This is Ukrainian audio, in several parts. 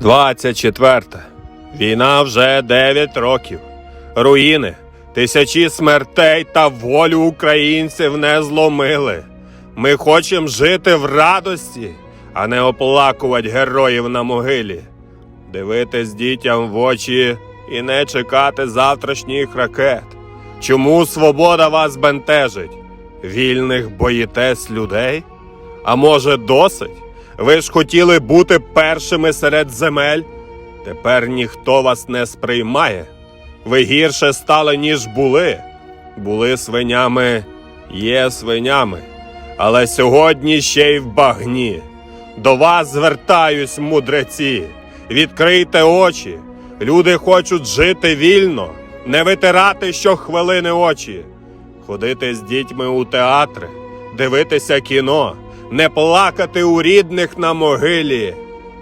24. Війна вже 9 років. Руїни, тисячі смертей та волю українців не зломили. Ми хочемо жити в радості, а не оплакувати героїв на могилі. Дивитись дітям в очі і не чекати завтрашніх ракет. Чому свобода вас бентежить? Вільних боїтесь людей? А може, досить? Ви ж хотіли бути першими серед земель? Тепер ніхто вас не сприймає. Ви гірше стали, ніж були. Були свинями, є свинями. Але сьогодні ще й в багні. До вас звертаюсь, мудреці. Відкрийте очі. Люди хочуть жити вільно, не витирати щохвилини очі, ходити з дітьми у театри, дивитися кіно, не плакати у рідних на могилі.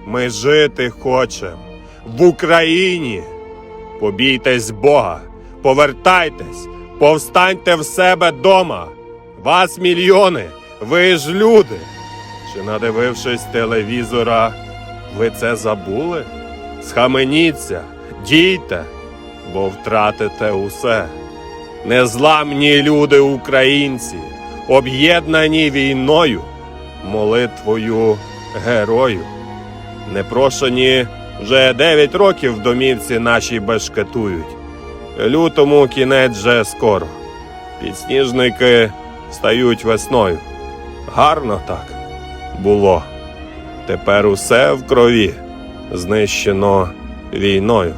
Ми жити хочемо в Україні. Побійтесь Бога, повертайтесь, повстаньте в себе дома. Вас мільйони, ви ж люди. Чи надивившись телевізора, ви це забули? Схаменіться, дійте, бо втратите усе. Незламні люди українці, об'єднані війною, молитвою герою. Непрошені вже дев'ять років в домівці нашій бешкетують. Лютому кінець вже скоро. Підсніжники стають весною. Гарно так було. Тепер усе в крові знищено війною.